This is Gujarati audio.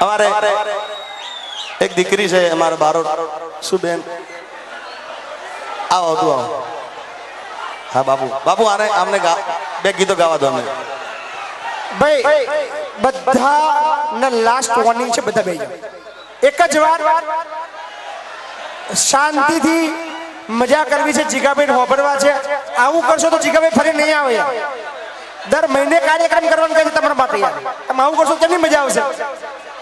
અમારે એક દીકરી છે, અમારે બારો શું બેન? આવો તું આવો. હા, બાપુ. બાપુ, આને આમને ગા- બે ગીતો ગાવા દો અમને. ભાઈ બધા લાસ્ટ વોર્નિંગ છે, બધા ભાઈ એક જ વાર શાંતિથી મજા કરવી છે જીગાભાઈ હોભરવા છે. આવું કરશો તો જીગાભાઈ ફરી નહીં આવે. દર મહિને કાર્યક્રમ કરવાનું કહે છે, તમારા માટે યાર. તમે આવું કરશો તો કેમની મજા આવશે?